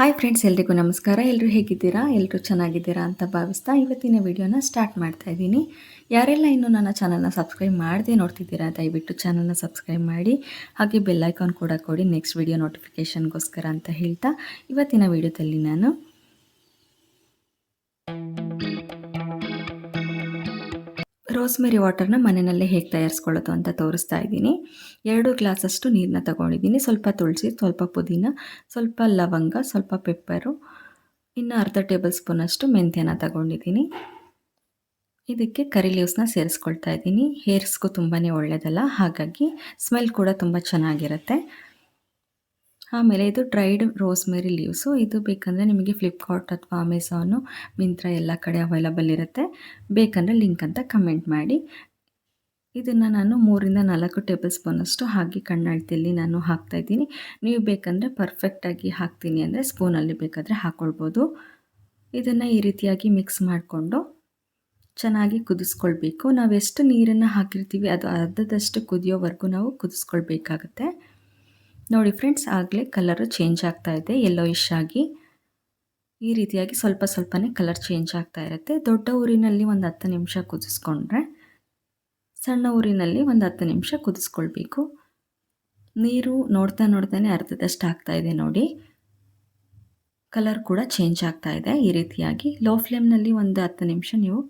Hi friends ಎಲ್ರಿಗೂ ನಮಸ್ಕಾರ. ಎಲ್ಲರೂ ಹೇಗಿದ್ದೀರಾ? ಎಲ್ಲರೂ ಚೆನ್ನಾಗಿದ್ದೀರಾ ಅಂತ ಭಾವಿಸ್ತಾ ಇವತ್ತಿನ ವಿಡಿಯೋನ ಸ್ಟಾರ್ಟ್ ಮಾಡ್ತಾ ಇದ್ದೀನಿ. ಯಾರೆಲ್ಲ ಇನ್ನೂ ನನ್ನ ಚಾನಲ್ನ ಸಬ್ಸ್ಕ್ರೈಬ್ ಮಾಡದೆ ನೋಡ್ತಿದ್ದೀರಾ, ದಯವಿಟ್ಟು ಚಾನಲ್ನ ಸಬ್ಸ್ಕ್ರೈಬ್ ಮಾಡಿ. ಹಾಗೆ ಬೆಲ್ಲೈಕಾನ್ ಕೂಡ ಕೊಡಿ ನೆಕ್ಸ್ಟ್ ವಿಡಿಯೋ ನೋಟಿಫಿಕೇಷನ್ಗೋಸ್ಕರ ಅಂತ ಹೇಳ್ತಾ ಇವತ್ತಿನ ವಿಡಿಯೋದಲ್ಲಿ ನಾನು ರೋಸ್ಮೆರಿ ವಾಟರ್ನ ಮನೆಯಲ್ಲೇ ಹೇಗೆ ತಯಾರಿಸ್ಕೊಳ್ಳೋದು ಅಂತ ತೋರಿಸ್ತಾ ಇದ್ದೀನಿ. ಎರಡು ಗ್ಲಾಸಷ್ಟು ನೀರನ್ನ ತಗೊಂಡಿದ್ದೀನಿ. ಸ್ವಲ್ಪ ತುಳಸಿ, ಸ್ವಲ್ಪ ಪುದೀನ, ಸ್ವಲ್ಪ ಲವಂಗ, ಸ್ವಲ್ಪ ಪೆಪ್ಪರು ಇನ್ನು ಅರ್ಧ ಟೇಬಲ್ ಸ್ಪೂನಷ್ಟು ಮೆಂತ್ಯನ ತಗೊಂಡಿದ್ದೀನಿ. ಇದಕ್ಕೆ ಕರಿ ಲೀವ್ಸ್ನ ಸೇರಿಸ್ಕೊಳ್ತಾ ಇದ್ದೀನಿ. ಹೇರ್ಸ್ಗೂ ತುಂಬಾ ಒಳ್ಳೆಯದಲ್ಲ ಹಾಗಾಗಿ ಸ್ಮೆಲ್ ಕೂಡ ತುಂಬ ಚೆನ್ನಾಗಿರುತ್ತೆ. ಆಮೇಲೆ ಇದು ಡ್ರೈಡ್ ರೋಸ್ಮೆರಿ ಲೀವ್ಸು ಇದು ಬೇಕಂದರೆ ನಿಮಗೆ ಫ್ಲಿಪ್ಕಾರ್ಟ್ ಅಥವಾ ಅಮೆಝಾನು ಮಿಂತ್ರ ಎಲ್ಲ ಕಡೆ ಅವೈಲಬಲ್ ಇರುತ್ತೆ. ಬೇಕಂದರೆ ಲಿಂಕ್ ಅಂತ ಕಮೆಂಟ್ ಮಾಡಿ. ಇದನ್ನು ನಾನು ಮೂರಿಂದ ನಾಲ್ಕು ಟೇಬಲ್ ಸ್ಪೂನಷ್ಟು ಹಾಕಿ ಕಣ್ಣಾಳ್ತಿಯಲ್ಲಿ ನಾನು ಹಾಕ್ತಾಯಿದ್ದೀನಿ ನೀವು ಬೇಕಂದರೆ ಪರ್ಫೆಕ್ಟಾಗಿ ಹಾಕ್ತೀನಿ ಅಂದರೆ ಸ್ಪೂನಲ್ಲಿ ಬೇಕಾದರೆ ಹಾಕ್ಕೊಳ್ಬೋದು ಇದನ್ನು ಈ ರೀತಿಯಾಗಿ ಮಿಕ್ಸ್ ಮಾಡಿಕೊಂಡು ಚೆನ್ನಾಗಿ ಕುದಿಸ್ಕೊಳ್ಬೇಕು. ನಾವು ಎಷ್ಟು ನೀರನ್ನು ಹಾಕಿರ್ತೀವಿ ಅದು ಅರ್ಧದಷ್ಟು ಕುದಿಯೋವರೆಗೂ ನಾವು ಕುದಿಸ್ಕೊಳ್ಬೇಕಾಗತ್ತೆ. ನೋಡಿ ಫ್ರೆಂಡ್ಸ್, ಆಗಲೇ ಕಲರು ಚೇಂಜ್ ಆಗ್ತಾ ಇದೆ. ಇಶ್ ಆಗಿ ಈ ರೀತಿಯಾಗಿ ಸ್ವಲ್ಪ ಸ್ವಲ್ಪನೇ ಕಲರ್ ಚೇಂಜ್ ಆಗ್ತಾ ಇರುತ್ತೆ. ದೊಡ್ಡ ಊರಿನಲ್ಲಿ ಒಂದು ಹತ್ತು ನಿಮಿಷ ಕುದಿಸ್ಕೊಂಡ್ರೆ ಸಣ್ಣ ಊರಿನಲ್ಲಿ ಒಂದು ಹತ್ತು ನಿಮಿಷ ಕುದಿಸ್ಕೊಳ್ಬೇಕು. ನೀರು ನೋಡ್ತಾ ನೋಡ್ತಾನೆ ಅರ್ಧದಷ್ಟು ಆಗ್ತಾ ಇದೆ ನೋಡಿ. ಕಲರ್ ಕೂಡ ಚೇಂಜ್ ಆಗ್ತಾ ಇದೆ. ಈ ರೀತಿಯಾಗಿ ಲೋ ಫ್ಲೇಮ್ನಲ್ಲಿ ಒಂದು ಹತ್ತು ನಿಮಿಷ ನೀವು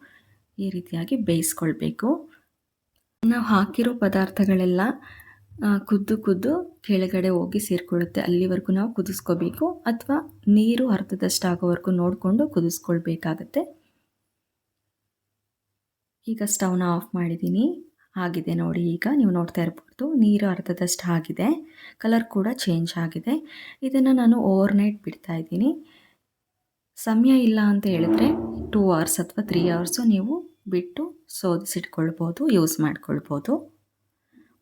ಈ ರೀತಿಯಾಗಿ ಬೇಯಿಸ್ಕೊಳ್ಬೇಕು. ನಾವು ಹಾಕಿರೋ ಪದಾರ್ಥಗಳೆಲ್ಲ ಕುದ್ದು ಕುದ್ದು ಕೆಳಗಡೆ ಹೋಗಿ ಸೇರಿಕೊಳ್ಳುತ್ತೆ. ಅಲ್ಲಿವರೆಗೂ ನಾವು ಕುದಿಸ್ಕೋಬೇಕು. ಅಥವಾ ನೀರು ಅರ್ಧದಷ್ಟು ಆಗೋವರೆಗೂ ನೋಡಿಕೊಂಡು ಕುದಿಸ್ಕೊಳ್ಬೇಕಾಗತ್ತೆ. ಈಗ ಸ್ಟವ್ನ ಆಫ್ ಮಾಡಿದ್ದೀನಿ. ಆಗಿದೆ ನೋಡಿ ಈಗ. ನೀವು ನೋಡ್ತಾ ಇರ್ಬೋದು, ನೀರು ಅರ್ಧದಷ್ಟು ಆಗಿದೆ. ಕಲರ್ ಕೂಡ ಚೇಂಜ್ ಆಗಿದೆ. ಇದನ್ನು ನಾನು ಓವರ್ ನೈಟ್ ಬಿಡ್ತಾ ಇದ್ದೀನಿ. ಸಮಯ ಇಲ್ಲ ಅಂತ ಹೇಳಿದ್ರೆ ಟೂ ಅವರ್ಸ್ ಅಥವಾ ತ್ರೀ ಅವರ್ಸು ನೀವು ಬಿಟ್ಟು ಸೋದಿಸಿಟ್ಕೊಳ್ಬೋದು ಯೂಸ್ ಮಾಡ್ಕೊಳ್ಬೋದು.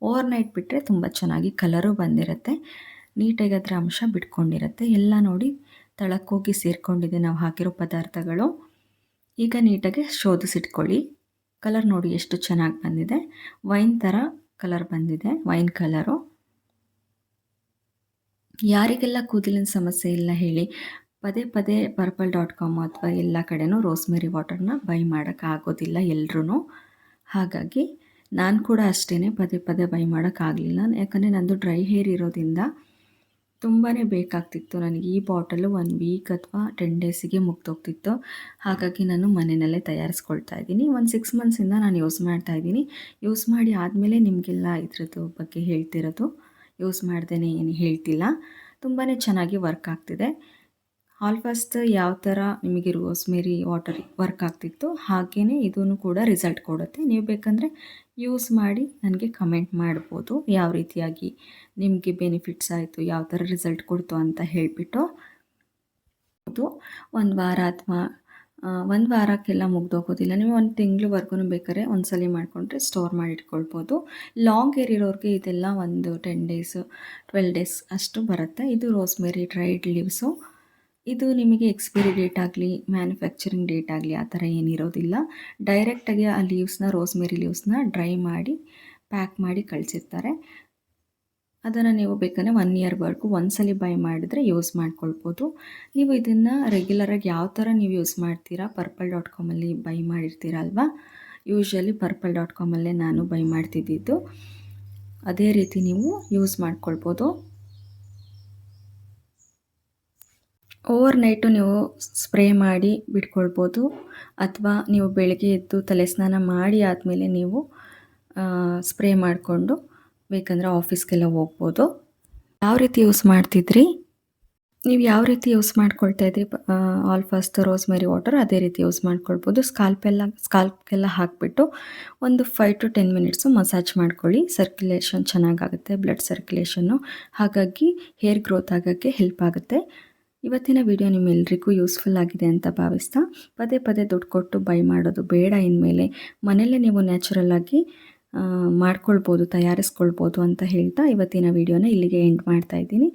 ಓವರ್ ನೈಟ್ ಬಿಟ್ಟರೆ ತುಂಬ ಚೆನ್ನಾಗಿ ಕಲರು ಬಂದಿರುತ್ತೆ. ನೀಟಾಗಿ ಅದರ ಅಂಶ ಬಿಟ್ಕೊಂಡಿರುತ್ತೆ. ಎಲ್ಲ ನೋಡಿ ತಳಕ್ಕೋಗಿ ಸೇರಿಕೊಂಡಿದೆ ನಾವು ಹಾಕಿರೋ ಪದಾರ್ಥಗಳು. ಈಗ ನೀಟಾಗಿ ಶೋಧಿಸಿಟ್ಕೊಳ್ಳಿ. ಕಲರ್ ನೋಡಿ ಎಷ್ಟು ಚೆನ್ನಾಗಿ ಬಂದಿದೆ. ವೈನ್ ಥರ ಕಲರ್ ಬಂದಿದೆ. Wine colour. ಯಾರಿಗೆಲ್ಲ ಕೂದಲಿನ ಸಮಸ್ಯೆ ಇಲ್ಲ ಹೇಳಿ ಪದೇ ಪದೇ ಪರ್ಪಲ್ ಡಾಟ್ ಕಾಮ್ ಅಥವಾ ಎಲ್ಲ ಕಡೆನೂ ರೋಸ್ಮೆರಿ ವಾಟರ್ನ ಬೈ ಮಾಡೋಕ್ಕಾಗೋದಿಲ್ಲ ಎಲ್ಲರೂ ಹಾಗಾಗಿ ನಾನು ಕೂಡ ಅಷ್ಟೇ ಪದೇ ಪದೇ ಬೈ ಮಾಡೋಕ್ಕಾಗಲಿಲ್ಲ. ಯಾಕಂದರೆ ನಂದು ಡ್ರೈ ಹೇರ್ ಇರೋದ್ರಿಂದ ತುಂಬಾ ಬೇಕಾಗ್ತಿತ್ತು ನನಗೆ. ಈ ಬಾಟಲು ಒನ್ ವೀಕ್ ಅಥವಾ ಟೆನ್ ಡೇಸಿಗೆ ಮುಗ್ದೋಗ್ತಿತ್ತು. ಹಾಗಾಗಿ ನಾನು ಮನೆಯಲ್ಲೇ ತಯಾರಿಸ್ಕೊಳ್ತಾ ಇದ್ದೀನಿ. ಒಂದು ಸಿಕ್ಸ್ ಮಂತ್ಸಿಂದ ನಾನು ಯೂಸ್ ಮಾಡ್ತಾ ಇದ್ದೀನಿ. ಯೂಸ್ ಮಾಡಿ ಆದಮೇಲೆ ನಿಮಗೆಲ್ಲ ಇದ್ರದ್ದು ಬಗ್ಗೆ ಹೇಳ್ತಿರೋದು. ಯೂಸ್ ಮಾಡ್ದೇ ಏನು ಹೇಳ್ತಿಲ್ಲ. ತುಂಬಾ ಚೆನ್ನಾಗಿ ವರ್ಕ್ ಆಗ್ತಿದೆ. ಆಲ್ಫಸ್ಟ್ ಯಾವ ಥರ ನಿಮಗೆ ರೋಸ್ಮೇರಿ ವಾಟರ್ ವರ್ಕ್ ಆಗ್ತಿತ್ತು ಹಾಗೆಯೇ ಇದೂ ಕೂಡ ರಿಸಲ್ಟ್ ಕೊಡುತ್ತೆ. ನೀವು ಬೇಕಂದರೆ ಯೂಸ್ ಮಾಡಿ ನನಗೆ ಕಮೆಂಟ್ ಮಾಡ್ಬೋದು ಯಾವ ರೀತಿಯಾಗಿ ನಿಮಗೆ ಬೆನಿಫಿಟ್ಸ್ ಆಯಿತು, ಯಾವ ಥರ ರಿಸಲ್ಟ್ ಕೊಡ್ತು ಅಂತ ಹೇಳಿಬಿಟ್ಟು. ಒಂದು ವಾರ ಅಥವಾ ಒಂದು ವಾರಕ್ಕೆಲ್ಲ ಮುಗ್ದೋಗೋದಿಲ್ಲ. ನೀವು ಒಂದು ತಿಂಗಳವರೆಗೂ ಬೇಕಾದ್ರೆ ಒಂದು ಸಲ ಮಾಡಿಕೊಂಡ್ರೆ ಸ್ಟೋರ್ ಮಾಡಿ ಇಟ್ಕೊಳ್ಬೋದು ಲಾಂಗ್ ಏರ್ ಇರೋರಿಗೆ ಇದೆಲ್ಲ ಒಂದು ಟೆನ್ ಡೇಸು, ಟ್ವೆಲ್ ಡೇಸ್ ಅಷ್ಟು ಬರುತ್ತೆ. ಇದು ರೋಸ್ಮೇರಿ ಡ್ರೈಡ್ ಲೀವ್ಸು. ಇದು ನಿಮಗೆ ಎಕ್ಸ್ಪೈರಿ ಡೇಟ್ ಆಗಲಿ ಮ್ಯಾನುಫ್ಯಾಕ್ಚರಿಂಗ್ ಡೇಟ್ ಆಗಲಿ ಆ ಥರ ಏನಿರೋದಿಲ್ಲ. ಡೈರೆಕ್ಟಾಗಿ ಆ ಲೀವ್ಸ್ನ ರೋಸ್ಮೆರಿ ಲೀವ್ಸ್ನ ಡ್ರೈ ಮಾಡಿ ಪ್ಯಾಕ್ ಮಾಡಿ ಕಳಿಸಿರ್ತಾರೆ. ಅದನ್ನು ನೀವು ಬೇಕಂದರೆ ಒನ್ ಇಯರ್ವರೆಗೂ ಒಂದ್ಸಲಿ ಬೈ ಮಾಡಿದರೆ ಯೂಸ್ ಮಾಡ್ಕೊಳ್ಬೋದು. ನೀವು ಇದನ್ನು ರೆಗ್ಯುಲರಾಗಿ ಯಾವ ಥರ ನೀವು ಯೂಸ್ ಮಾಡ್ತೀರಾ ಪರ್ಪಲ್ ಡಾಟ್ ಕಾಮಲ್ಲಿ ಬೈ ಮಾಡಿರ್ತೀರಲ್ವಾ? ಯೂಶ್ವಲಿ ಪರ್ಪಲ್ ಡಾಟ್ ಕಾಮಲ್ಲೇ ನಾನು ಬೈ ಮಾಡ್ತಿದ್ದಿದ್ದು. ಅದೇ ರೀತಿ ನೀವು ಯೂಸ್ ಮಾಡ್ಕೊಳ್ಬೋದು. ಓವರ್ ನೈಟು ನೀವು ಸ್ಪ್ರೇ ಮಾಡಿ ಬಿಟ್ಕೊಳ್ಬೋದು. ಅಥವಾ ನೀವು ಬೆಳಗ್ಗೆ ಎದ್ದು ತಲೆ ಸ್ನಾನ ಮಾಡಿ ಆದಮೇಲೆ ನೀವು ಸ್ಪ್ರೇ ಮಾಡಿಕೊಂಡು ಬೇಕಂದರೆ ಆಫೀಸ್ಗೆಲ್ಲ ಹೋಗ್ಬೋದು. ಯಾವ ರೀತಿ ಯೂಸ್ ಮಾಡ್ತಿದ್ರಿ? ನೀವು ಯಾವ ರೀತಿ ಯೂಸ್ ಮಾಡ್ಕೊಳ್ತಾ ಇದ್ರಿ? ಆಲ್ ಫಸ್ಟ್ ರೋಸ್ಮೆರಿ ವಾಟರ್ ಅದೇ ರೀತಿ ಯೂಸ್ ಮಾಡ್ಕೊಳ್ಬೋದು. ಸ್ಕಾಲ್ಪೆಲ್ಲ ಸ್ಕಾಲ್ಪ್ಗೆಲ್ಲ ಹಾಕಿಬಿಟ್ಟು ಒಂದು five to ten minutes massage ಮಾಡ್ಕೊಳ್ಳಿ. ಸರ್ಕ್ಯುಲೇಷನ್ ಚೆನ್ನಾಗಾಗುತ್ತೆ ಬ್ಲಡ್ ಸರ್ಕ್ಯುಲೇಷನ್ನು ಹಾಗಾಗಿ ಹೇರ್ ಗ್ರೋತ್ ಆಗೋಕ್ಕೆ ಹೆಲ್ಪ್ ಆಗುತ್ತೆ. ಇವತ್ತಿನ ವಿಡಿಯೋ ನಿಮ್ಮೆಲ್ಲರಿಗೂ ಯೂಸ್ಫುಲ್ ಆಗಿದೆ ಅಂತ ಭಾವಿಸ್ತಾ ಪದೇ ಪದೇ ದುಡ್ಡು ಕೊಟ್ಟು ಬೈ ಮಾಡೋದು ಬೇಡ ಇನ್ಮೇಲೆ ಮನೆಯಲ್ಲೇ ನೀವು ನ್ಯಾಚುರಲ್ ಆಗಿ ಮಾಡ್ಕೊಳ್ಬೋದು, ತಯಾರಿಸ್ಕೊಳ್ಬೋದು ಅಂತ ಹೇಳ್ತಾ ಇವತ್ತಿನ ವಿಡಿಯೋನ ಇಲ್ಲಿಗೆ ಎಂಡ್ ಮಾಡ್ತಾ ಇದ್ದೀನಿ.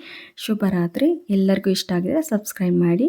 ಶುಭರಾತ್ರಿ. ಎಲ್ಲರಿಗೂ ಇಷ್ಟ ಆಗಿದೆ ಸಬ್ಸ್ಕ್ರೈಬ್ ಮಾಡಿ.